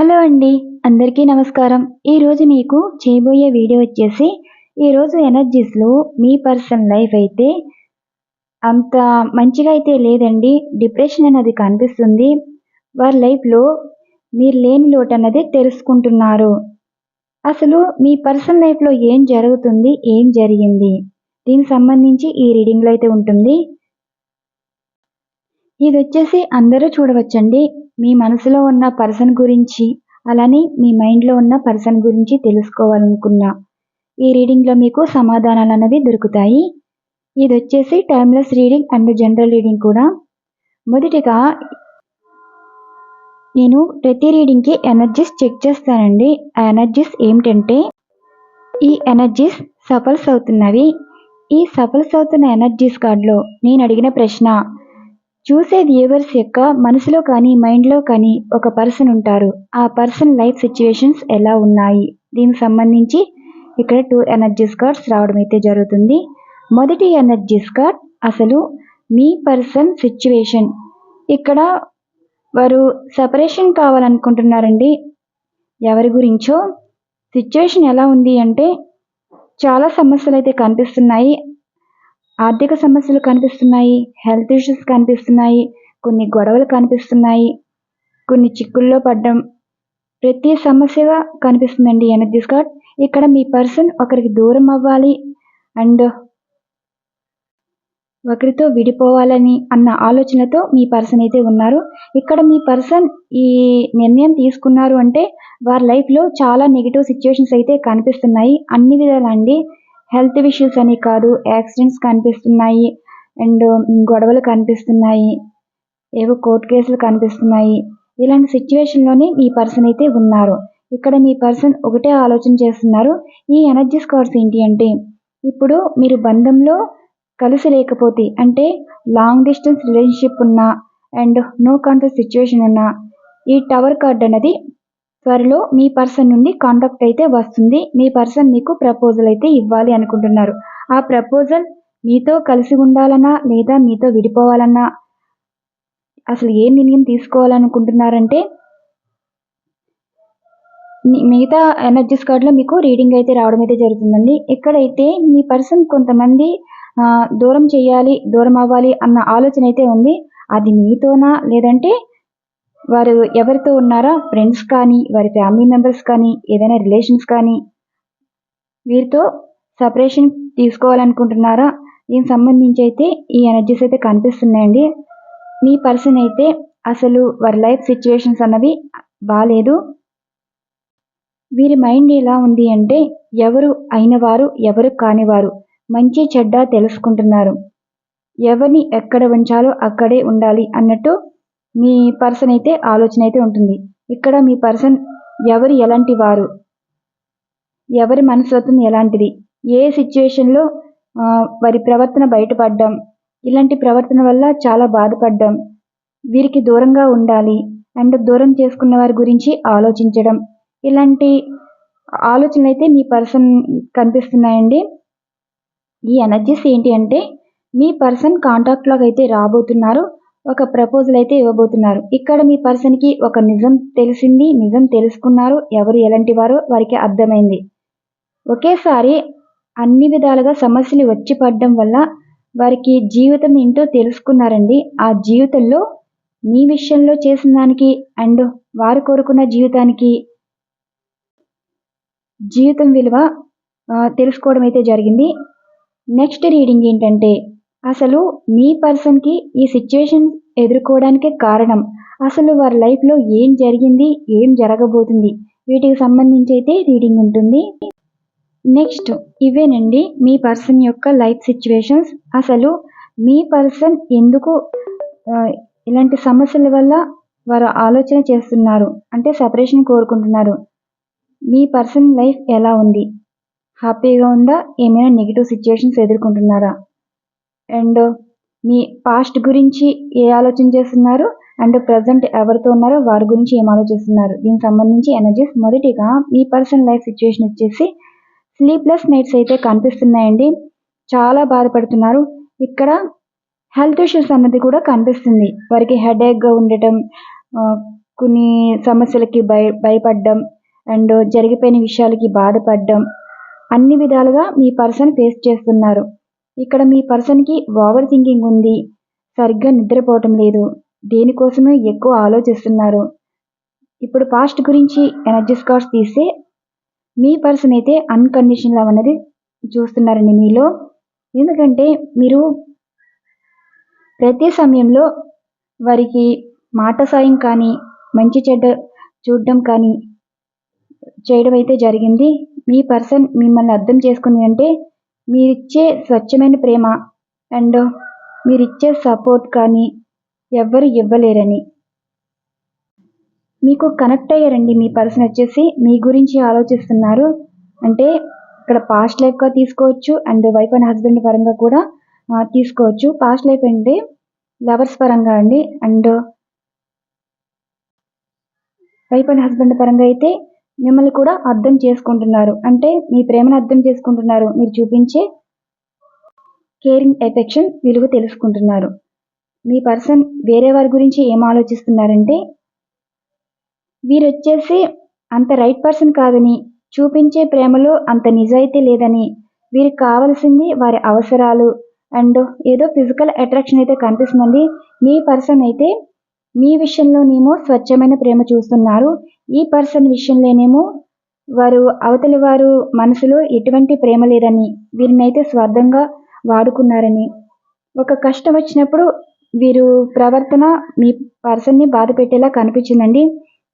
Hello అండి అందరికీ నమస్కారం. ఈరోజు మీకు చేయబోయే వీడియో వచ్చేసి ఈరోజు ఎనర్జీస్లో మీ పర్సన్ లైఫ్ అయితే అంత మంచిగా అయితే లేదండి. డిప్రెషన్ అనేది కనిపిస్తుంది. వారి లైఫ్లో మీరు లేని లోటు అన్నది తెలుసుకుంటున్నారు. అసలు మీ పర్సన్ లైఫ్లో ఏం జరుగుతుంది ఏం జరిగింది? దీనికి సంబంధించి ఈ రీడింగ్లో అయితే ఉంటుంది. ఇది వచ్చేసి అందరూ చూడవచ్చండి. మీ మనసులో ఉన్న పర్సన్ గురించి అలానే మీ మైండ్లో ఉన్న పర్సన్ గురించి తెలుసుకోవాలనుకున్నా. ఈ రీడింగ్లో మీకు సమాధానాలు అనేవి దొరుకుతాయి. ఇది వచ్చేసి timeless reading and general reading కూడా. మొదటిగా నేను ప్రతి రీడింగ్కి ఎనర్జీస్ చెక్ చేస్తానండి. ఆ ఎనర్జీస్ ఏమిటంటే ఈ ఎనర్జీస్ సఫల్స్ అవుతున్నవి. ఈ సఫల్స్ అవుతున్న ఎనర్జీస్ కార్డులో నేను అడిగిన ప్రశ్న చూసే వ్యూవర్స్ యొక్క? మనసులో కానీ మైండ్లో కానీ ఒక పర్సన్ ఉంటారు. ఆ పర్సన్ లైఫ్ సిచ్యువేషన్స్ ఎలా ఉన్నాయి? దీనికి సంబంధించి ఇక్కడ టూ ఎనర్జీస్ కార్డ్స్ రావడం అయితే జరుగుతుంది. మొదటి ఎనర్జీస్ కార్డ్ అసలు మీ పర్సన్ సిచ్యువేషన్. ఇక్కడ వారు సపరేషన్ కావాలనుకుంటున్నారండి. ఎవరి గురించో? సిచ్యువేషన్ ఎలా ఉంది అంటే చాలా సమస్యలు అయితే కనిపిస్తున్నాయి. ఆర్థిక సమస్యలు కనిపిస్తున్నాయి హెల్త్ ఇష్యూస్ కనిపిస్తున్నాయి కొన్ని గొడవలు కనిపిస్తున్నాయి కొన్ని చిక్కుల్లో పడ్డం ప్రతి సమస్యగా కనిపిస్తుందండి. ఎనర్జీస్ కార్డ్ ఇక్కడ మీ పర్సన్ ఒకరికి దూరం అవ్వాలి అండ్ ఒకరితో విడిపోవాలని అన్న ఆలోచనతో మీ పర్సన్ అయితే ఉన్నారు. ఇక్కడ మీ పర్సన్ ఈ నిర్ణయం తీసుకున్నారు అంటే వారి లైఫ్లో చాలా నెగిటివ్ సిచ్యువేషన్స్ అయితే కనిపిస్తున్నాయి. అన్ని విధాలండి హెల్త్ ఇష్యూస్ అని కాదు యాక్సిడెంట్స్ కనిపిస్తున్నాయి అండ్ గొడవలు కనిపిస్తున్నాయి ఏవో కోర్టు కేసులు కనిపిస్తున్నాయి. ఇలాంటి సిచ్యువేషన్లోనే మీ పర్సన్ అయితే ఉన్నారు. ఇక్కడ మీ పర్సన్ ఒకటే ఆలోచన చేస్తున్నారు ఈ ఎనర్జీ స్కోర్స్ ఏంటి అంటే ఇప్పుడు మీరు బంధంలో కలిసి లేకపోతే అంటే లాంగ్ డిస్టెన్స్ రిలేషన్షిప్ ఉన్నా అండ్ నో కాంటాక్ట్ సిచ్యువేషన్ ఉన్నా ఈ టవర్ కార్డ్ అనేది త్వరలో మీ పర్సన్ నుండి కాంటాక్ట్ అయితే వస్తుంది. మీ పర్సన్ మీకు ప్రపోజల్ అయితే ఇవ్వాలి అనుకుంటున్నారు. ఆ ప్రపోజల్ మీతో కలిసి ఉండాలన్నా లేదా మీతో విడిపోవాలన్నా అసలు ఏ నిర్ణయం తీసుకోవాలనుకుంటున్నారంటే మిగతా ఎనర్జీస్ కార్డులో మీకు రీడింగ్ అయితే రావడం అయితే జరుగుతుందండి. ఇక్కడైతే మీ పర్సన్ కొంతమంది దూరం చేయాలి దూరం అవ్వాలి అన్న ఆలోచన అయితే ఉంది అది మీతోనా లేదంటే వారు ఎవరితో ఉన్నారా ఫ్రెండ్స్ కానీ వారి ఫ్యామిలీ మెంబర్స్ కానీ ఏదైనా రిలేషన్స్ కానీ వీరితో సపరేషన్ తీసుకోవాలనుకుంటున్నారా దీనికి సంబంధించి అయితే ఈ ఎనర్జీస్ అయితే కనిపిస్తున్నాయండి. మీ పర్సన్ అయితే అసలు వారి లైఫ్ సిచ్యువేషన్స్ అన్నవి బాగాలేదు వీరి మైండ్ ఎలా ఉంది అంటే ఎవరు అయినవారు ఎవరు కానివారు మంచి చెడ్డ తెలుసుకుంటున్నారు. ఎవరిని ఎక్కడ ఉంచాలో అక్కడే ఉండాలి అన్నట్టు మీ పర్సన్ అయితే ఆలోచన అయితే ఉంటుంది. ఇక్కడ మీ పర్సన్ ఎవరు ఎలాంటి వారు? ఎవరి మనస్తత్వం ఎలాంటిది? ఏ సిచ్యువేషన్లో వారి ప్రవర్తన బయటపడ్డం? ఇలాంటి ప్రవర్తన వల్ల చాలా బాధపడ్డం. వీరికి దూరంగా ఉండాలి. అండ్ దూరం చేసుకున్న వారి గురించి ఆలోచించడం. ఇలాంటి ఆలోచనలు అయితే మీ పర్సన్ కనిపిస్తున్నాయండి. ఈ ఎనర్జీస్ ఏంటి అంటే మీ పర్సన్ కాంటాక్ట్లోకి అయితే రాబోతున్నారు. ఒక ప్రపోజల్ అయితే ఇవ్వబోతున్నారు. ఇక్కడ మీ పర్సన్కి ఒక నిజం తెలిసింది నిజం తెలుసుకున్నారు. ఎవరు ఎలాంటి వారో వారికి అర్థమైంది. ఒకేసారి అన్ని విధాలుగా సమస్యలు వచ్చి పడడం వల్ల వారికి జీవితం ఏంటో తెలుసుకున్నారండి. ఆ జీవితంలో మీ విషయంలో చేసిన దానికి అండ్ వారు కోరుకున్న జీవితానికి జీవితం విలువ తెలుసుకోవడం అయితే జరిగింది. నెక్స్ట్ రీడింగ్ ఏంటంటే అసలు మీ పర్సన్కి ఈ సిచ్యువేషన్ ఎదుర్కోవడానికే కారణం. అసలు వారి లైఫ్లో ఏం జరిగింది ఏం జరగబోతుంది? వీటికి సంబంధించి అయితే రీడింగ్ ఉంటుంది. నెక్స్ట్ ఇవేనండి మీ పర్సన్ యొక్క లైఫ్ సిచ్యువేషన్స్. అసలు మీ పర్సన్ ఎందుకు ఇలాంటి సమస్యల వల్ల వారు ఆలోచన చేస్తున్నారు? అంటే సపరేషన్ కోరుకుంటున్నారు. మీ పర్సన్ లైఫ్ ఎలా ఉంది? హ్యాపీగా ఉందా? ఏమైనా నెగిటివ్ సిచ్యువేషన్స్ ఎదుర్కొంటున్నారా? అండ్ మీ పాస్ట్ గురించి ఏ ఆలోచన చేస్తున్నారు? అండ్ ప్రజెంట్ ఎవరితో ఉన్నారో వారి గురించి ఏం ఆలోచిస్తున్నారు? దీనికి సంబంధించి ఎనర్జీస్ మొదటిగా మీ పర్సనల్ లైఫ్ సిచ్యువేషన్ వచ్చేసి స్లీప్లెస్ నైట్స్ అయితే కనిపిస్తున్నాయండి. చాలా బాధపడుతున్నారు. ఇక్కడ హెల్త్ ఇష్యూస్ అన్నది కూడా కనిపిస్తుంది. వారికి హెడేక్గా ఉండటం కొన్ని సమస్యలకి భయ భయపడడం అండ్ జరిగిపోయిన విషయాలకి బాధపడడం అన్ని విధాలుగా మీ పర్సన్ ఫేస్ చేస్తున్నారు. ఇక్కడ మీ పర్సన్కి ఓవర్ థింకింగ్ ఉంది. సరిగ్గా నిద్రపోవటం లేదు. దేనికోసమే ఎక్కువ ఆలోచిస్తున్నారు. ఇప్పుడు పాస్ట్ గురించి ఎనర్జీస్ కార్డ్స్ తీస్తే మీ పర్సన్ అయితే అన్కండిషన్ లవ్ అనేది చూస్తున్నారండి మీలో ఎందుకంటే మీరు ప్రతి సమయంలో వారికి మాట సాయం కానీ మంచి చెడ్డ చూడడం కానీ చేయడం అయితే జరిగింది. మీ పర్సన్ మిమ్మల్ని అర్థం చేసుకుంది అంటే మీరిచ్చే స్వచ్ఛమైన ప్రేమ అండ్ మీరిచ్చే సపోర్ట్ కానీ ఎవ్వరు ఇవ్వలేరని. మీకు కనెక్ట్ అయ్యారండి మీ పర్సన్ వచ్చేసి మీ గురించి ఆలోచిస్తున్నారు. అంటే ఇక్కడ పాస్ట్ లైఫ్గా తీసుకోవచ్చు అండ్ వైఫ్ అండ్ హస్బెండ్ పరంగా కూడా తీసుకోవచ్చు. పాస్ట్ లైఫ్ అంటే లవర్స్ పరంగా అండి. అండ్ వైఫ్ అండ్ హస్బెండ్ పరంగా అయితే మిమ్మల్ని కూడా అర్థం చేసుకుంటున్నారు. అంటే మీ ప్రేమను అర్థం చేసుకుంటున్నారు. మీరు చూపించే కేరింగ్ ఎఫెక్షన్ విలువ తెలుసుకుంటున్నారు. మీ పర్సన్ వేరే వారి గురించి ఏం ఆలోచిస్తున్నారంటే వీరు వచ్చేసి అంత రైట్ పర్సన్ కాదని చూపించే ప్రేమలో అంత నిజాయితీ లేదని వీరికి కావాల్సింది వారి అవసరాలు అండ్ ఏదో ఫిజికల్ అట్రాక్షన్ అయితే కనిపిస్తుందండి మీ పర్సన్ అయితే మీ విషయంలోనేమో స్వచ్ఛమైన ప్రేమ చూస్తున్నారు. ఈ పర్సన్ విషయంలోనేమో వారు అవతలి వారు మనసులో ఎటువంటి ప్రేమ లేదని వీరినైతే స్వార్థంగా వాడుకున్నారని. ఒక కష్టం వచ్చినప్పుడు వీరు ప్రవర్తన మీ పర్సన్ని బాధ పెట్టేలా కనిపించిందండి.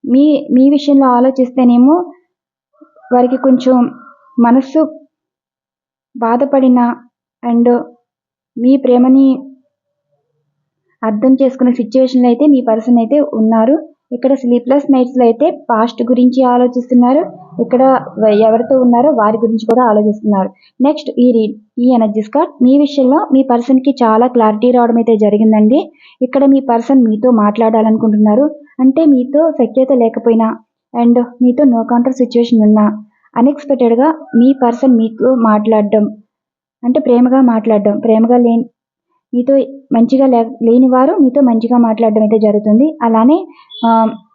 మీ మీ విషయంలో ఆలోచిస్తేనేమో వారికి కొంచెం మనస్సు బాధపడిన అండ్ మీ ప్రేమని అర్థం చేసుకునే సిచ్యువేషన్లో అయితే మీ పర్సన్ అయితే ఉన్నారు. ఇక్కడ స్లీప్లెస్ నైట్స్లో అయితే పాస్ట్ గురించి ఆలోచిస్తున్నారు. ఇక్కడ ఎవరితో ఉన్నారో వారి గురించి కూడా ఆలోచిస్తున్నారు. నెక్స్ట్ ఈ రీడ్ ఈ ఎనర్జీస్ కార్డ్ మీ విషయంలో మీ పర్సన్కి చాలా క్లారిటీ రావడం అయితే జరిగిందండి. ఇక్కడ మీ పర్సన్ మీతో మాట్లాడాలనుకుంటున్నారు. అంటే మీతో సఖ్యత లేకపోయినా అండ్ మీతో నో కౌంటర్ సిచ్యువేషన్ ఉన్నా అన్ఎక్స్పెక్టెడ్గా మీ పర్సన్ మీతో మాట్లాడడం అంటే ప్రేమగా మాట్లాడడం ప్రేమగా లేని మీతో మంచిగా లే లేని వారు మీతో మంచిగా మాట్లాడడం అయితే జరుగుతుంది. అలానే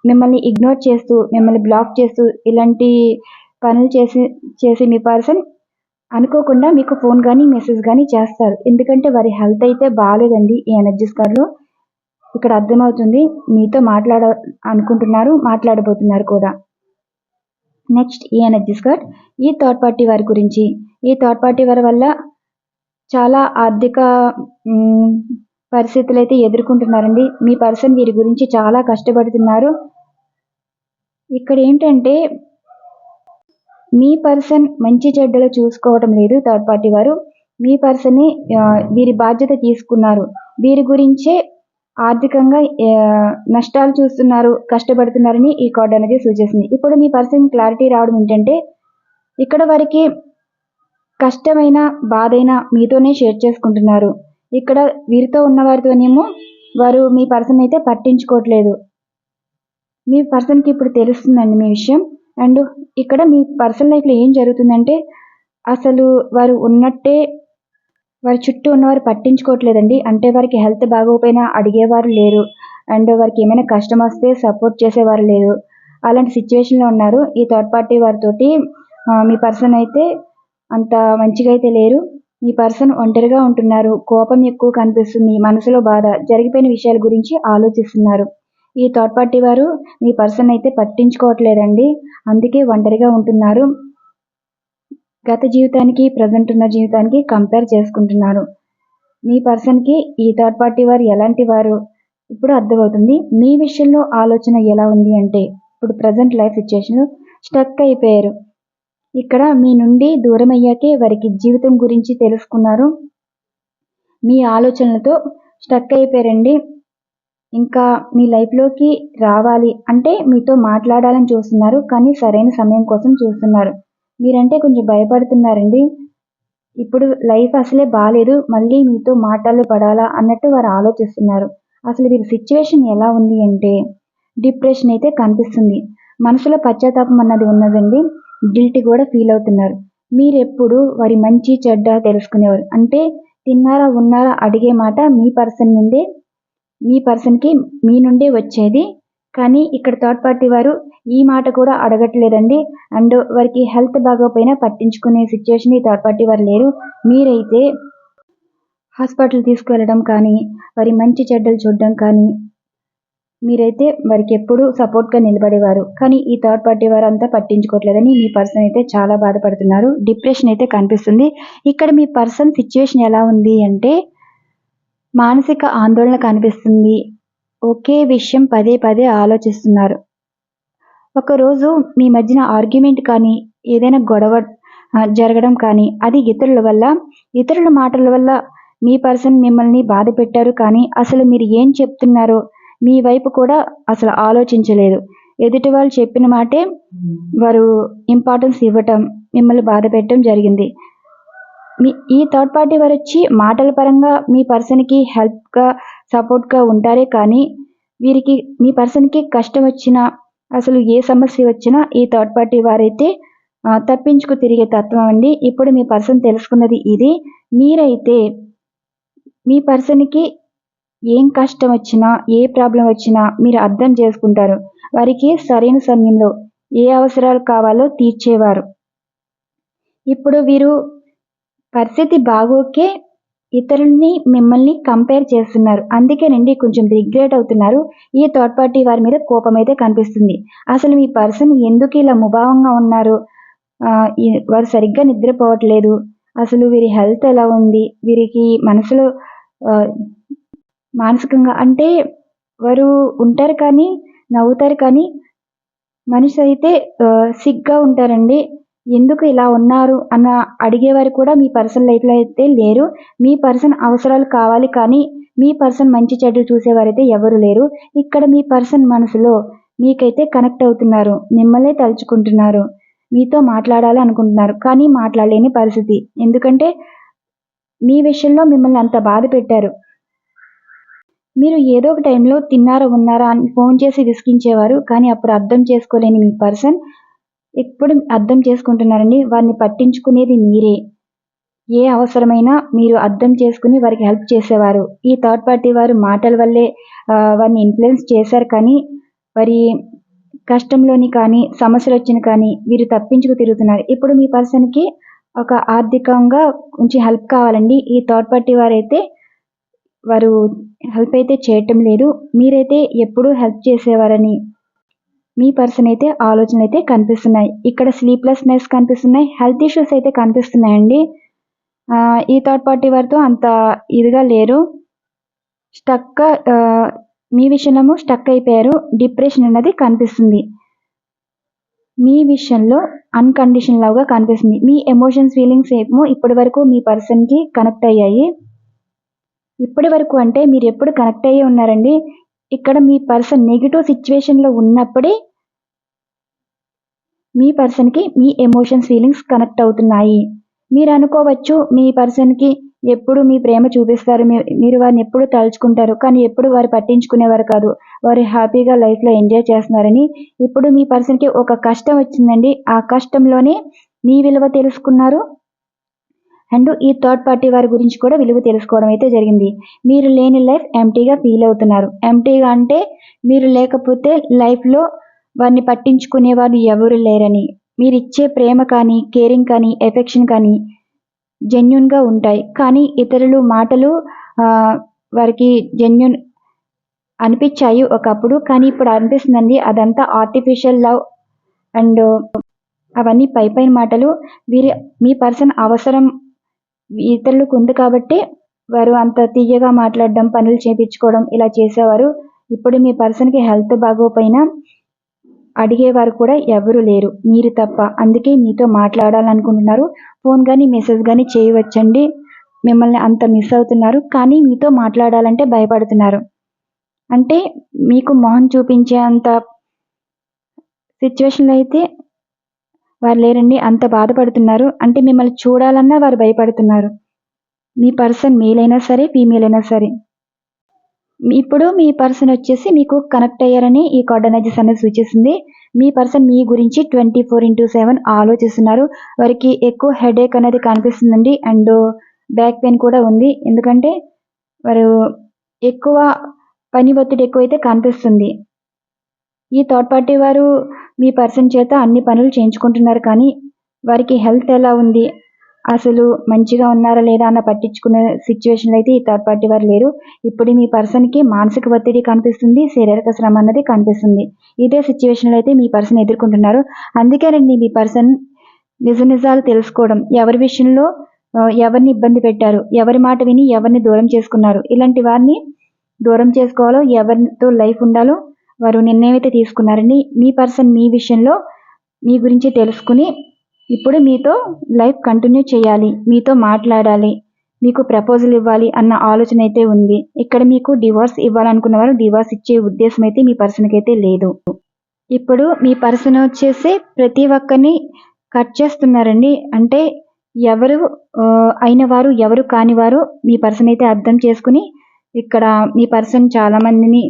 మిమ్మల్ని ఇగ్నోర్ చేస్తూ మిమ్మల్ని బ్లాక్ చేస్తూ ఇలాంటి పనులు చేసి చేసి మీ పర్సన్ అనుకోకుండా మీకు ఫోన్ కానీ మెసేజ్ కానీ చేస్తారు. ఎందుకంటే వారి హెల్త్ అయితే బాగాలేదండి ఈ ఎనర్జీస్ కార్డులో ఇక్కడ అర్థమవుతుంది మీతో మాట్లాడ అనుకుంటున్నారు మాట్లాడబోతున్నారు కూడా. నెక్స్ట్ ఈ ఎనర్జీస్ కార్డ్ ఈ థర్డ్ పార్టీ వారి గురించి. ఈ థర్డ్ పార్టీ వారి వల్ల చాలా ఆర్థిక పరిస్థితులు అయితే ఎదుర్కొంటున్నారండి. మీ పర్సన్ వీరి గురించి చాలా కష్టపడుతున్నారు. ఇక్కడ ఏంటంటే మీ పర్సన్ మంచి చెడ్డలు చూసుకోవటం లేదు థర్డ్ పార్టీ వారు. మీ పర్సన్ని వీరి బాధ్యత తీసుకున్నారు. వీరి గురించే ఆర్థికంగా నష్టాలు చూస్తున్నారు కష్టపడుతున్నారని ఈ కార్డు అనేది సూచిస్తుంది ఇప్పుడు మీ పర్సన్ క్లారిటీ రావడం ఏంటంటే ఇక్కడ వారికి కష్టమైన బాధైనా మీతోనే షేర్ చేసుకుంటున్నారు. ఇక్కడ వీరితో ఉన్న వారితోనేమో వారు మీ పర్సన్ అయితే పట్టించుకోవట్లేదు. మీ పర్సన్కి ఇప్పుడు తెలుస్తుందండి మీ విషయం. అండ్ ఇక్కడ మీ పర్సన్ లైఫ్లో ఏం జరుగుతుందంటే అసలు వారు ఉన్నట్టే వారి చుట్టూ ఉన్నవారు పట్టించుకోవట్లేదండి. అంటే వారికి హెల్త్ బాగోకపోయినా అడిగేవారు లేరు. అండ్ వారికి ఏమైనా కష్టం వస్తే సపోర్ట్ చేసేవారు లేరు. అలాంటి సిచ్యువేషన్లో ఉన్నారు. ఈ థర్డ్ పార్టీ వారితోటి మీ పర్సన్ అయితే అంత మంచిగా అయితే లేరు. మీ పర్సన్ ఒంటరిగా ఉంటున్నారు. కోపం ఎక్కువ కనిపిస్తుంది. మనసులో బాధ. జరిగిపోయిన విషయాల గురించి ఆలోచిస్తున్నారు. ఈ థర్డ్ పార్టీ వారు మీ పర్సన్ అయితే పట్టించుకోవట్లేదండి. అందుకే ఒంటరిగా ఉంటున్నారు. గత జీవితానికి ప్రజెంట్ ఉన్న జీవితానికి కంపేర్ చేసుకుంటున్నారు. మీ పర్సన్కి ఈ థర్డ్ పార్టీ వారు ఎలాంటి వారు? ఇప్పుడు అర్థమవుతుంది. మీ విషయంలో ఆలోచన ఎలా ఉంది అంటే ఇప్పుడు ప్రజెంట్ లైఫ్ సిచ్యువేషన్లో స్టక్ అయిపోయారు. ఇక్కడ మీ నుండి దూరం అయ్యాకే వారికి జీవితం గురించి తెలుసుకున్నారు. మీ ఆలోచనలతో స్టక్ అయిపోయారండి. ఇంకా మీ లైఫ్లోకి రావాలి అంటే మీతో మాట్లాడాలని చూస్తున్నారు కానీ సరైన సమయం కోసం చూస్తున్నారు. మీరంటే కొంచెం భయపడుతున్నారండి. ఇప్పుడు లైఫ్ అసలే బాగాలేదు మళ్ళీ మీతో మాటలు పడాలా అన్నట్టు వారు ఆలోచిస్తున్నారు. అసలు వీరి సిచ్యువేషన్ ఎలా ఉంది అంటే డిప్రెషన్ అయితే కనిపిస్తుంది. మనసులో పశ్చాత్తాపం అన్నది ఉన్నదండి. గిల్టీ కూడా ఫీల్ అవుతున్నారు. మీరు ఎప్పుడు వారి మంచి చెడ్డ తెలుసుకునేవారు. అంటే తిన్నారా ఉన్నారా అడిగే మాట మీ పర్సన్ నుండే మీ పర్సన్కి మీ నుండే వచ్చేది. కానీ ఇక్కడ థర్డ్ పార్టీ వారు ఈ మాట కూడా అడగట్లేదండి. అండ్ వారికి హెల్త్ బాగోపోయినా పట్టించుకునే సిచ్యువేషన్ ఈ థర్డ్ పార్టీ వారు లేరు. మీరైతే హాస్పిటల్ తీసుకువెళ్ళడం కానీ వారి మంచి చెడ్డలు చూడడం కానీ మీరైతే వారికి ఎప్పుడూ సపోర్ట్గా నిలబడేవారు. కానీ ఈ థర్డ్ పార్టీ వారు అంతా పట్టించుకోవట్లేదని మీ పర్సన్ అయితే చాలా బాధపడుతున్నారు. డిప్రెషన్ అయితే కనిపిస్తుంది. ఇక్కడ మీ పర్సన్ సిచ్యువేషన్ ఎలా ఉంది అంటే మానసిక ఆందోళన కనిపిస్తుంది. ఒకే విషయం పదే పదే ఆలోచిస్తున్నారు. ఒకరోజు మీ మధ్యన ఆర్గ్యుమెంట్ కానీ ఏదైనా గొడవ జరగడం కానీ అది ఇతరుల వల్ల ఇతరుల మాటల వల్ల మీ పర్సన్ మిమ్మల్ని బాధ పెట్టారు కానీ అసలు మీరు ఏం చెప్తున్నారో మీ వైపు కూడా అసలు ఆలోచించలేదు. ఎదుటి వాళ్ళు చెప్పిన మాటే వారు ఇంపార్టెన్స్ ఇవ్వటం మిమ్మల్ని బాధ పెట్టడం జరిగింది. మీ ఈ థర్డ్ పార్టీ వారు వచ్చి మాటల పరంగా మీ పర్సన్కి హెల్ప్గా సపోర్ట్గా ఉంటారే కానీ వీరికి మీ పర్సన్కి కష్టం వచ్చినా అసలు ఏ సమస్య వచ్చినా ఈ థర్డ్ పార్టీ వారైతే తప్పించుకు తిరిగే తత్వం అండి. ఇప్పుడు మీ పర్సన్ తెలుసుకున్నది ఇది. మీరైతే మీ పర్సన్కి ఏం కష్టం వచ్చినా ఏ ప్రాబ్లం వచ్చినా మీరు అర్థం చేసుకుంటారు. వారికి సరైన సమయంలో ఏ అవసరాలు కావాలో తీర్చేవారు. ఇప్పుడు వీరు పరిస్థితి బాగోకే ఇతరుల్ని మిమ్మల్ని కంపేర్ చేస్తున్నారు. అందుకేనండి కొంచెం రిగ్రెట్ అవుతున్నారు. ఈ థర్డ్ పార్టీ వారి మీద కోపం అయితే కనిపిస్తుంది. అసలు మీ పర్సన్ ఎందుకు ఇలా ముభావంగా ఉన్నారు? వారు సరిగ్గా నిద్రపోవట్లేదు. అసలు వీరి హెల్త్ ఎలా ఉంది? వీరికి మనసులో మానసికంగా అంటే వారు ఉంటారు కానీ నవ్వుతారు కానీ మనిషి అయితే సిగ్గా ఉంటారండి. ఎందుకు ఇలా ఉన్నారు అన్న అడిగేవారు కూడా మీ పర్సన్ లైఫ్లో అయితే లేరు. మీ పర్సన్ అవసరాలు కావాలి కానీ మీ పర్సన్ మంచి చెడు చూసేవారైతే ఎవరు లేరు. ఇక్కడ మీ పర్సన్ మనసులో మీకైతే కనెక్ట్ అవుతున్నారు మిమ్మల్నే తలుచుకుంటున్నారు మీతో మాట్లాడాలి అనుకుంటున్నారు కానీ మాట్లాడలేని పరిస్థితి. ఎందుకంటే మీ విషయంలో మిమ్మల్ని అంత బాధ పెట్టారు. మీరు ఏదో ఒక టైంలో తిన్నారా ఉన్నారా అని ఫోన్ చేసి విసిగించేవారు కానీ అప్పుడు అర్థం చేసుకోలేని మీ పర్సన్ ఇప్పుడు అర్థం చేసుకుంటున్నారండి? వారిని పట్టించుకునేది మీరే. ఏ అవసరమైనా మీరు అర్థం చేసుకుని వారికి హెల్ప్ చేసేవారు. ఈ థర్డ్ పార్టీ వారు మాటల వల్లే వారిని ఇన్ఫ్లుయెన్స్ చేశారు కానీ వారి కష్టంలోని కానీ సమస్యలు వచ్చిన కానీ వీరు తప్పించుకు తిరుగుతున్నారు. ఇప్పుడు మీ పర్సన్కి ఒక ఆర్థికంగా కొంచెం హెల్ప్ కావాలండి. ఈ థర్డ్ పార్టీ వారైతే వారు హెల్ప్ అయితే చేయటం లేదు. మీరైతే ఎప్పుడూ హెల్ప్ చేసేవారని మీ పర్సన్ అయితే ఆలోచన అయితే కనిపిస్తున్నాయి. ఇక్కడ స్లీప్లెస్నెస్ కనిపిస్తున్నాయి. హెల్త్ ఇష్యూస్ అయితే కనిపిస్తున్నాయండి. ఈ థర్డ్ పార్టీ వారితో అంత ఇదిగా లేరు. స్టక్ మీ విషయంలో స్టక్ అయిపోయారు. డిప్రెషన్ అనేది కనిపిస్తుంది. మీ విషయంలో అన్కండిషన్ లాగా కనిపిస్తుంది. మీ ఎమోషన్స్ ఫీలింగ్స్ ఏమో ఇప్పటి వరకు మీ పర్సన్కి కనెక్ట్ అయ్యాయి. ఇప్పటి వరకు అంటే మీరు ఎప్పుడు కనెక్ట్ అయ్యి ఉన్నారండి? ఇక్కడ మీ పర్సన్ నెగిటివ్ సిచ్యువేషన్లో ఉన్నప్పుడే మీ పర్సన్కి మీ ఎమోషన్స్ ఫీలింగ్స్ కనెక్ట్ అవుతున్నాయి. మీరు అనుకోవచ్చు మీ పర్సన్కి ఎప్పుడు మీ ప్రేమ చూపిస్తారు. మీరు వారిని ఎప్పుడు తలుచుకుంటారు. కానీ ఎప్పుడు వారు పట్టించుకునేవారు కాదు. వారు హ్యాపీగా లైఫ్లో ఎంజాయ్ చేస్తున్నారని. ఇప్పుడు మీ పర్సన్కి ఒక కష్టం వచ్చిందండి. ఆ కష్టంలోనే మీ విలువ తెలుసుకున్నారు. అండ్ ఈ థర్డ్ పార్టీ వారి గురించి కూడా విలువ తెలుసుకోవడం అయితే జరిగింది. మీరు లేని లైఫ్ ఎంటీగా ఫీల్ అవుతున్నారు. ఎంటీగా అంటే మీరు లేకపోతే లైఫ్లో వారిని పట్టించుకునే వారు ఎవరు లేరని. మీరు ఇచ్చే ప్రేమ కానీ కేరింగ్ కానీ ఎఫెక్షన్ కానీ జెన్యున్గా ఉంటాయి. కానీ ఇతరులు మాటలు వారికి జెన్యున్ అనిపించాయి ఒకప్పుడు. కానీ ఇప్పుడు అనిపిస్తుందండి అదంతా ఆర్టిఫిషియల్ లవ్ అండ్ అవన్నీ పై పైన మాటలు. వీరి మీ పర్సన్ అవసరం ఇతరులకు ఉంది కాబట్టి వారు అంత తీయగా మాట్లాడడం పనులు చేపించుకోవడం ఇలా చేసేవారు. ఇప్పుడు మీ పర్సన్కి హెల్త్ బాగోపోయినా అడిగేవారు కూడా ఎవరు లేరు. మీరు తప్ప. అందుకే మీతో మాట్లాడాలనుకుంటున్నారు. ఫోన్ కానీ మెసేజ్ కానీ చేయవచ్చండి. మిమ్మల్ని అంత మిస్ అవుతున్నారు. కానీ మీతో మాట్లాడాలంటే భయపడుతున్నారు. అంటే మీకు మొహం చూపించే అంత సిచ్యువేషన్లో అయితే వారు లేరండి అంత బాధపడుతున్నారు. అంటే మిమ్మల్ని చూడాలన్నా వారు భయపడుతున్నారు. మీ పర్సన్ మేల్ అయినా సరే ఫీమేల్ అయినా సరే. ఇప్పుడు మీ పర్సన్ వచ్చేసి మీకు కనెక్ట్ అయ్యారని ఈ కార్డ్ ఎనర్జీస్ అనేది సూచిస్తుంది. మీ పర్సన్ మీ గురించి ట్వంటీ ఫోర్ ఇంటూ సెవెన్ ఆలోచిస్తున్నారు. వారికి ఎక్కువ హెడేక్ అనేది కనిపిస్తుందండి. అండ్ బ్యాక్ పెయిన్ కూడా ఉంది. ఎందుకంటే వారు ఎక్కువ పని ఒత్తిడి ఎక్కువైతే కనిపిస్తుంది. ఈ థర్డ్ పార్టీ వారు మీ పర్సన్ చేత అన్ని పనులు చేయించుకుంటున్నారు కానీ వారికి హెల్త్ ఎలా ఉంది? అసలు మంచిగా ఉన్నారా లేదా అన్న పట్టించుకునే సిచ్యువేషన్లో అయితే ఈ థర్డ్ పార్టీ వారు లేరు. ఇప్పుడు మీ పర్సన్కి మానసిక ఒత్తిడి కనిపిస్తుంది శారీరక శ్రమ అన్నది కనిపిస్తుంది. ఇదే సిచ్యువేషన్లో అయితే మీ పర్సన్ ఎదుర్కొంటున్నారు. అందుకేనండి మీ పర్సన్ నిజ నిజాలు తెలుసుకోవడం. ఎవరి విషయంలో ఎవరిని ఇబ్బంది పెట్టారు ఎవరి మాట విని ఎవరిని దూరం చేసుకున్నారు? ఇలాంటి వారిని దూరం చేసుకోవాలో ఎవరితో లైఫ్ ఉండాలో వారు నిర్ణయం అయితే తీసుకున్నారండి మీ పర్సన్ మీ విషయంలో మీ గురించి తెలుసుకుని ఇప్పుడు మీతో లైఫ్ కంటిన్యూ చేయాలి మీతో మాట్లాడాలి మీకు ప్రపోజల్ ఇవ్వాలి అన్న ఆలోచన అయితే ఉంది. ఇక్కడ మీకు డివోర్స్ ఇవ్వాలనుకున్న వారు డివోర్స్ ఇచ్చే ఉద్దేశం అయితే మీ పర్సన్కి అయితే లేదు. ఇప్పుడు మీ పర్సన్ వచ్చేసి ప్రతి ఒక్కరిని కట్ చేస్తున్నారండి. అంటే ఎవరు అయిన వారు ఎవరు కాని వారు మీ పర్సన్ అయితే అర్థం చేసుకుని ఇక్కడ మీ పర్సన్ చాలా మందిని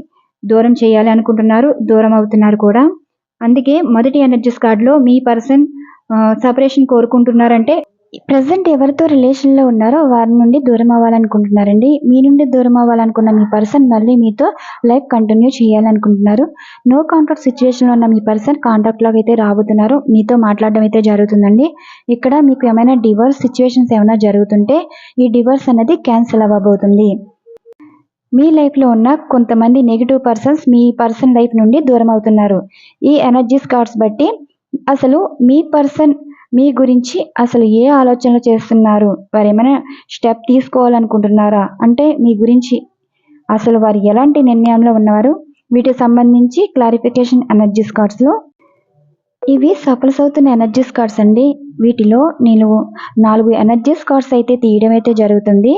దూరం చేయాలి అనుకుంటున్నారు దూరం అవుతున్నారు కూడా. అందుకే మొదటి ఎనర్జీస్ కార్డులో మీ పర్సన్ సపరేషన్ కోరుకుంటున్నారంటే ప్రజెంట్ ఎవరితో రిలేషన్లో ఉన్నారో వారి నుండి దూరం అవ్వాలనుకుంటున్నారండి. మీ నుండి దూరం అవ్వాలనుకున్న మీ పర్సన్ మళ్ళీ మీతో లైఫ్ కంటిన్యూ చేయాలనుకుంటున్నారు. నో కాంటాక్ట్ సిచ్యువేషన్లో ఉన్న మీ పర్సన్ కాంటాక్ట్లోకి అయితే రాబోతున్నారు. మీతో మాట్లాడడం అయితే జరుగుతుందండి. ఇక్కడ మీకు ఏమైనా డివోర్స్ సిచ్యువేషన్స్ ఏమైనా జరుగుతుంటే ఈ డివోర్స్ అనేది క్యాన్సిల్ అవ్వబోతుంది. మీ లైఫ్లో ఉన్న కొంతమంది నెగిటివ్ పర్సన్స్ మీ పర్సన్ లైఫ్ నుండి దూరం అవుతున్నారు. ఈ ఎనర్జీస్ కార్డ్స్ బట్టి అసలు మీ పర్సన్ మీ గురించి అసలు ఏ ఆలోచనలు చేస్తున్నారు? వారు ఏమైనా స్టెప్ తీసుకోవాలనుకుంటున్నారా? అంటే మీ గురించి అసలు వారు ఎలాంటి నిర్ణయంలో ఉన్నవారు? వీటికి సంబంధించి క్లారిఫికేషన్ ఎనర్జీస్ కార్డ్స్లో ఇవి సఫల్స్ అవుతున్న ఎనర్జీస్ కార్డ్స్ అండి. వీటిలో నేను నాలుగు ఎనర్జీస్ కార్డ్స్ అయితే తీయడం అయితే జరుగుతుంది.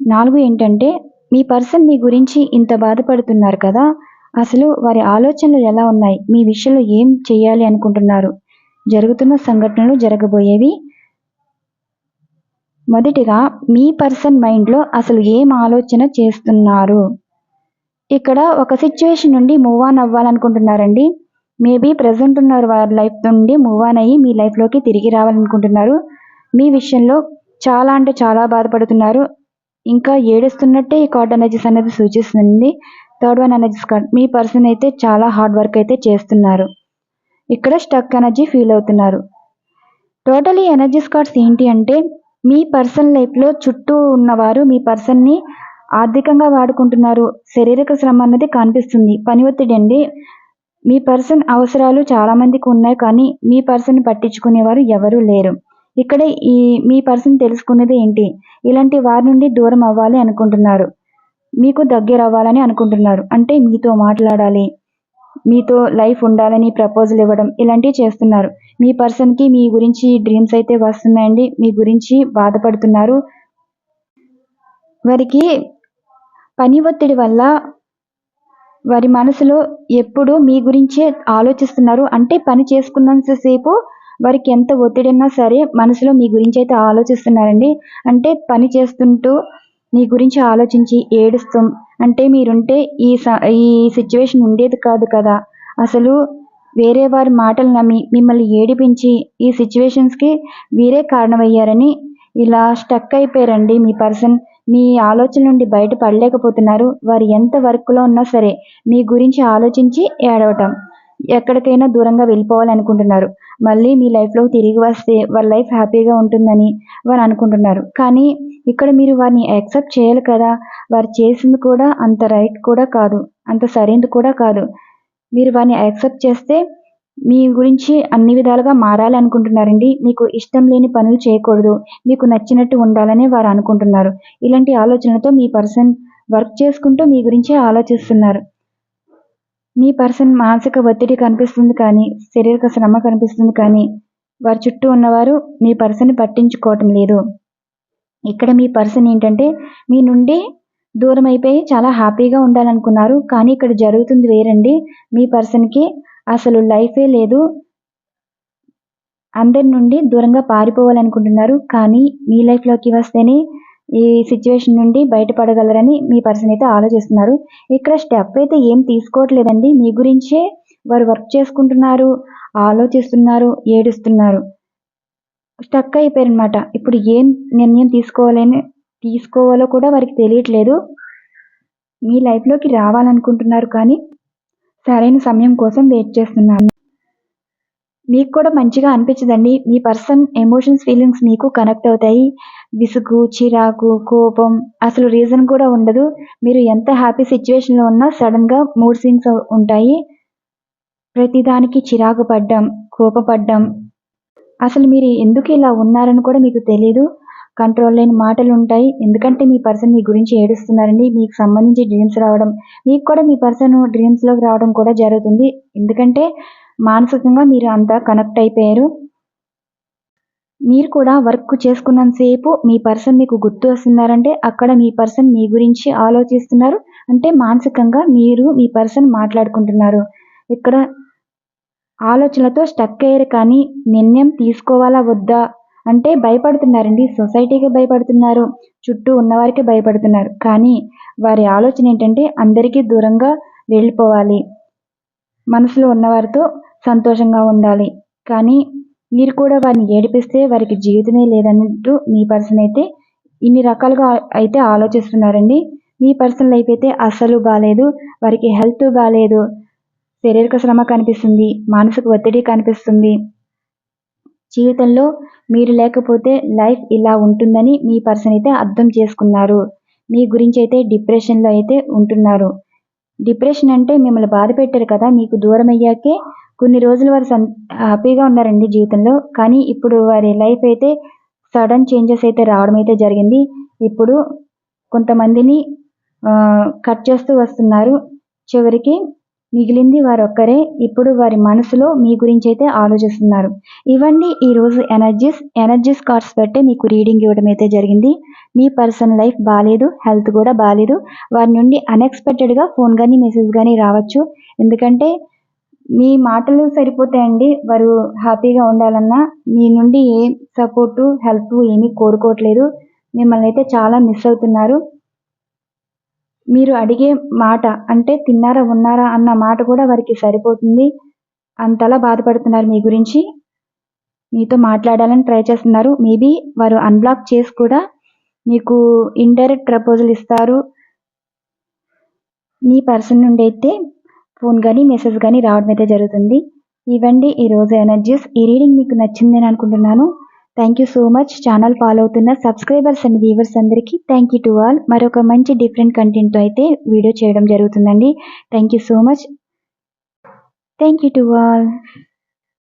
నాలుగు ఏంటంటే మీ పర్సన్ మీ గురించి ఇంత బాధపడుతున్నారు కదా అసలు వారి ఆలోచనలు ఎలా ఉన్నాయి? మీ విషయంలో ఏం చేయాలి అనుకుంటున్నారు? జరుగుతున్న సంఘటనలు జరగబోయేవి? మొదటిగా మీ పర్సన్ మైండ్లో అసలు ఏం ఆలోచన చేస్తున్నారు? ఇక్కడ ఒక సిచ్యువేషన్ నుండి మూవ్ ఆన్ అవ్వాలనుకుంటున్నారండి. మేబీ ప్రజెంట్ ఉన్నారు వారి లైఫ్ నుండి మూవ్ ఆన్ అయ్యి మీ లైఫ్లోకి తిరిగి రావాలనుకుంటున్నారు. మీ విషయంలో చాలా అంటే చాలా బాధపడుతున్నారు. ఇంకా ఏడుస్తున్నట్టే ఈ కార్డ్ ఎనర్జీస్ అనేది సూచిస్తుంది. Third one energies card. మీ పర్సన్ అయితే చాలా హార్డ్ వర్క్ అయితే చేస్తున్నారు. ఇక్కడ స్టక్ ఎనర్జీ ఫీల్ అవుతున్నారు. టోటల్ ఈ ఎనర్జీస్ కార్డ్స్ ఏంటి అంటే మీ పర్సన్ లైఫ్లో చుట్టూ ఉన్నవారు మీ పర్సన్ని ఆర్థికంగా వాడుకుంటున్నారు. శారీరక శ్రమ అన్నది కనిపిస్తుంది. పని ఒత్తిడి అండి. మీ పర్సన్ అవసరాలు చాలామందికి ఉన్నాయి కానీ మీ పర్సన్ పట్టించుకునేవారు ఎవరూ లేరు. ఇక్కడ ఈ మీ పర్సన్ తెలుసుకునేది ఏంటి? ఇలాంటి వారి నుండి దూరం అవ్వాలి అనుకుంటున్నారు. మీకు దగ్గర అవ్వాలని అనుకుంటున్నారు. అంటే మీతో మాట్లాడాలి. మీతో లైఫ్ ఉండాలని ప్రపోజల్ ఇవ్వడం ఇలాంటివి చేస్తున్నారు. మీ పర్సన్కి మీ గురించి డ్రీమ్స్ అయితే వస్తున్నాయండి. మీ గురించి బాధపడుతున్నారు. వారికి పని ఒత్తిడి వల్ల వారి మనసులో ఎప్పుడు మీ గురించే ఆలోచిస్తున్నారు. అంటే పని చేసుకున్నంతసేపు వారికి ఎంత ఒత్తిడి సరే మనసులో మీ గురించి అయితే ఆలోచిస్తున్నారండి. అంటే పని చేస్తుంటూ మీ గురించి ఆలోచించి ఏడుస్తాం. అంటే మీరుంటే ఈ స ఈ సిచ్యువేషన్ ఉండేది కాదు కదా. అసలు వేరే వారి మాటలు నమ్మి మిమ్మల్ని ఏడిపించి ఈ సిచ్యువేషన్స్కి వీరే కారణమయ్యారని ఇలా స్టక్ అయిపోయారండి మీ పర్సన్. మీ ఆలోచన నుండి బయటపడలేకపోతున్నారు. వారు ఎంత వర్క్లో ఉన్నా సరే మీ గురించి ఆలోచించి ఏడవటం. ఎక్కడికైనా దూరంగా వెళ్ళిపోవాలనుకుంటున్నారు. మళ్ళీ మీ లైఫ్లో తిరిగి వస్తే వారి లైఫ్ హ్యాపీగా ఉంటుందని వారు అనుకుంటున్నారు. కానీ ఇక్కడ మీరు వారిని యాక్సెప్ట్ చేయాలి కదా. వారు చేసింది కూడా అంత రైట్ కూడా కాదు. అంత సరైనది కూడా కాదు. మీరు వారిని యాక్సెప్ట్ చేస్తే మీ గురించి అన్ని విధాలుగా మారాలి అనుకుంటున్నారండి. మీకు ఇష్టం లేని పనులు చేయకూడదు. మీకు నచ్చినట్టు ఉండాలని వారు అనుకుంటున్నారు. ఇలాంటి ఆలోచనలతో మీ పర్సన్ వర్క్ చేసుకుంటూ మీ గురించే ఆలోచిస్తున్నారు. మీ పర్సన్ మానసిక ఒత్తిడి కనిపిస్తుంది కానీ శారీరక శ్రమ కనిపిస్తుంది కానీ వారి చుట్టూ ఉన్నవారు మీ పర్సన్ని పట్టించుకోవటం లేదు. ఇక్కడ మీ పర్సన్ ఏంటంటే మీ నుండి దూరం అయిపోయి చాలా హ్యాపీగా ఉండాలనుకున్నారు కానీ ఇక్కడ జరుగుతుంది వేరండి. మీ పర్సన్కి అసలు లైఫే లేదు. అందరి నుండి దూరంగా పారిపోవాలనుకుంటున్నారు కానీ మీ లైఫ్లోకి వస్తేనే ఈ సిచ్యువేషన్ నుండి బయటపడగలరని మీ పర్సన్ అయితే ఆలోచిస్తున్నారు. ఇక్కడ స్టెప్ అయితే ఏం తీసుకోవట్లేదండి. మీ గురించే వారు వర్క్ చేసుకుంటున్నారు ఆలోచిస్తున్నారు ఏడుస్తున్నారు. స్టక్ అయిపోయారనమాట ఇప్పుడు ఏం నిర్ణయం తీసుకోవాలని తీసుకోవాలో కూడా వారికి తెలియట్లేదు. మీ లైఫ్లోకి రావాలనుకుంటున్నారు కానీ సరైన సమయం కోసం వెయిట్ చేస్తున్నాను మీకు కూడా మంచిగా అనిపించదండి. మీ పర్సన్ ఎమోషన్స్ ఫీలింగ్స్ మీకు కనెక్ట్ అవుతాయి. విసుగు చిరాకు కోపం అసలు రీజన్ కూడా ఉండదు. మీరు ఎంత హ్యాపీ సిచ్యువేషన్లో ఉన్నా సడన్గా మూడ్ స్వింగ్స్ ఉంటాయి. ప్రతిదానికి చిరాకు పడ్డం కోపపడ్డం అసలు మీరు ఎందుకు ఇలా ఉన్నారని కూడా మీకు తెలియదు కంట్రోల్ లేని మాటలు ఉంటాయి. ఎందుకంటే మీ పర్సన్ మీ గురించి ఏడుస్తున్నారండి. మీకు సంబంధించి డ్రీమ్స్ రావడం మీకు కూడా మీ పర్సన్ డ్రీమ్స్లోకి రావడం కూడా జరుగుతుంది. ఎందుకంటే మానసికంగా మీరు అంతా కనెక్ట్ అయిపోయారు. మీరు కూడా వర్క్ చేసుకున్నంతసేపు మీ పర్సన్ మీకు గుర్తు వస్తున్నారంటే అక్కడ మీ పర్సన్ మీ గురించి ఆలోచిస్తున్నారు. అంటే మానసికంగా మీరు మీ పర్సన్ మాట్లాడుకుంటున్నారు. ఇక్కడ ఆలోచనలతో స్టక్ అయ్యారు కానీ నిర్ణయం తీసుకోవాలా వద్దా? అంటే భయపడుతున్నారండి. సొసైటీకి భయపడుతున్నారు. చుట్టూ ఉన్నవారికి భయపడుతున్నారు. కానీ వారి ఆలోచన ఏంటంటే అందరికీ దూరంగా వెళ్ళిపోవాలి. మనసులో ఉన్నవారితో సంతోషంగా ఉండాలి. కానీ మీరు కూడా వారిని ఏడిపిస్తే వారికి జీవితమే లేదన్నట్టు మీ పర్సన్ అయితే ఇన్ని రకాలుగా అయితే ఆలోచిస్తున్నారండి. మీ పర్సన్ లైఫ్ అయితే అస్సలు బాగాలేదు వారికి హెల్త్ బాగాలేదు శారీరక శ్రమ కనిపిస్తుంది. మానసిక ఒత్తిడి కనిపిస్తుంది. జీవితంలో మీరు లేకపోతే లైఫ్ ఇలా ఉంటుందని మీ పర్సన్ అయితే అర్థం చేసుకున్నారు. మీ గురించి అయితే డిప్రెషన్లో అయితే ఉంటున్నారు. డిప్రెషన్ అంటే మిమ్మల్ని బాధ పెట్టారు కదా మీకు దూరం అయ్యాకే కొన్ని రోజులు వారు సం హ్యాపీగా ఉన్నారండి జీవితంలో. కానీ ఇప్పుడు వారి లైఫ్ అయితే సడన్ చేంజెస్ అయితే రావడం అయితే జరిగింది. ఇప్పుడు కొంతమందిని కట్ చేస్తూ వస్తున్నారు. చివరికి మిగిలింది వారు ఒక్కరే ఇప్పుడు వారి మనసులో మీ గురించి అయితే ఆలోచిస్తున్నారు ఇవన్నీ ఈరోజు ఎనర్జీస్. ఎనర్జీస్ కార్డ్స్ బట్టే మీకు రీడింగ్ ఇవ్వడం అయితే జరిగింది. మీ పర్సన్ లైఫ్ బాగాలేదు హెల్త్ కూడా బాగాలేదు వారి నుండి అన్ఎక్స్పెక్టెడ్గా ఫోన్ కానీ మెసేజ్ కానీ రావచ్చు. ఎందుకంటే మీ మాటలు సరిపోతాయండి. వారు హ్యాపీగా ఉండాలన్నా మీ నుండి ఏ సపోర్టు హెల్ప్ ఏమీ కోరుకోవట్లేదు. మిమ్మల్ని అయితే చాలా మిస్ అవుతున్నారు. మీరు అడిగే మాట అంటే తిన్నారా ఉన్నారా అన్న మాట కూడా వారికి సరిపోతుంది. అంతలా బాధపడుతున్నారు మీ గురించి. మీతో మాట్లాడాలని ట్రై చేస్తున్నారు. మేబీ వారు అన్బ్లాక్ చేసి కూడా మీకు ఇండైరెక్ట్ ప్రపోజల్ ఇస్తారు. మీ పర్సన్ నుండి అయితే ఫోన్ కానీ మెసేజ్ కానీ రావడం అయితే జరుగుతుంది. ఇవండి ఈరోజు ఎనర్జీస్. ఈ రీడింగ్ మీకు నచ్చిందని అనుకుంటున్నాను. Thank you so much channel follow అవుతున్న సబ్స్క్రైబర్స్ అండ్ వ్యూవర్స్ అందరికీ థ్యాంక్ యూ టు ఆల్ మరొక మంచి డిఫరెంట్ కంటెంట్తో అయితే వీడియో చేయడం జరుగుతుందండి. Thank you so much thank you to all